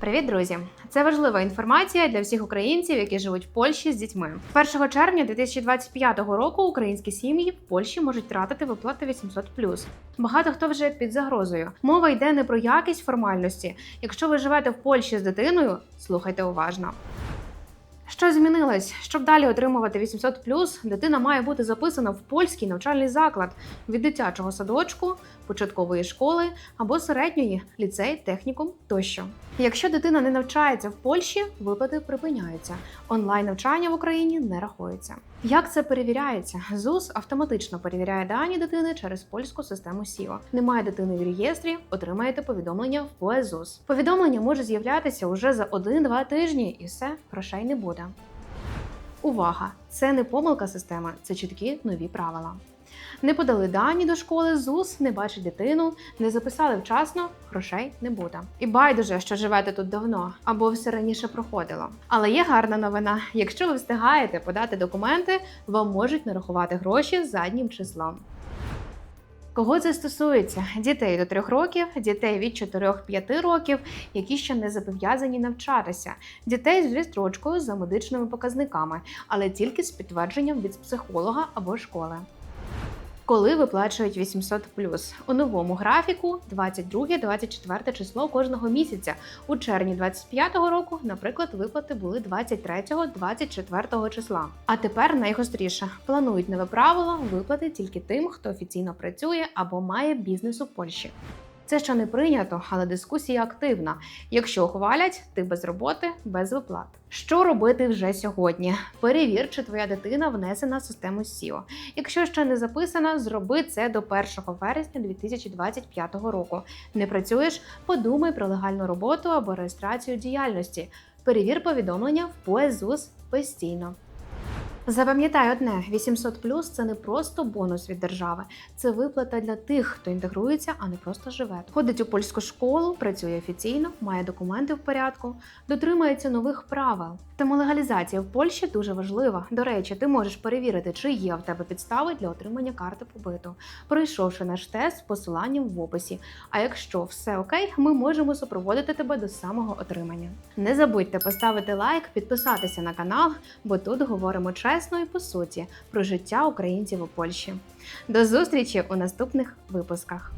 Привіт, друзі! Це важлива інформація для всіх українців, які живуть в Польщі з дітьми. 1 червня 2025 року українські сім'ї в Польщі можуть тратити виплати 800+. Багато хто вже під загрозою. Мова йде не про якість формальності. Якщо ви живете в Польщі з дитиною, слухайте уважно. Що змінилось? Щоб далі отримувати 800+, дитина має бути записана в польський навчальний заклад від дитячого садочку, початкової школи або середньої ліцей, технікум тощо. Якщо дитина не навчається в Польщі, виплати припиняються. Онлайн навчання в Україні не рахується. Як це перевіряється? ЗУС автоматично перевіряє дані дитини через польську систему СІО. Немає дитини в реєстрі, отримаєте повідомлення в ПОЕЗУС. Повідомлення може з'являтися уже за 1-2 тижні, і все, грошей не буде. Увага! Це не помилка системи, це чіткі нові правила. Не подали дані до школи ЗУС, не бачить дитину, не записали вчасно, грошей не буде. І байдуже, що живете тут давно або все раніше проходило. Але є гарна новина: якщо ви встигаєте подати документи, вам можуть нарахувати гроші заднім числом. Кого це стосується? Дітей до 3 років, дітей від 4-5 років, які ще не зобов'язані навчатися, дітей з вістрочкою за медичними показниками, але тільки з підтвердженням від психолога або школи. Коли виплачують 800 у новому графіку 22-24 число кожного місяця. У червні 25-го року, наприклад, виплати були 23-24 числа. А тепер найгостріше планують нове правило виплати тільки тим, хто офіційно працює або має бізнес у Польщі. Це ще не прийнято, але дискусія активна. Якщо хвалять, ти без роботи, без виплат. Що робити вже сьогодні? Перевір, чи твоя дитина внесена в систему СІО. Якщо ще не записана, зроби це до 1 вересня 2025 року. Не працюєш? Подумай про легальну роботу або реєстрацію діяльності. Перевір повідомлення в ПОЕЗУС постійно. Запам'ятай одне: 800 плюс це не просто бонус від держави, це виплата для тих, хто інтегрується, а не просто живе. Ходить у польську школу, працює офіційно, має документи в порядку, дотримується нових правил. Тому легалізація в Польщі дуже важлива. До речі, ти можеш перевірити, чи є в тебе підстави для отримання карти побиту, пройшовши наш тест з посиланням в описі. А якщо все окей, ми можемо супроводити тебе до самого отримання. Не забудьте поставити лайк, підписатися на канал, бо тут говоримо чесно і по суті про життя українців у Польщі. До зустрічі у наступних випусках.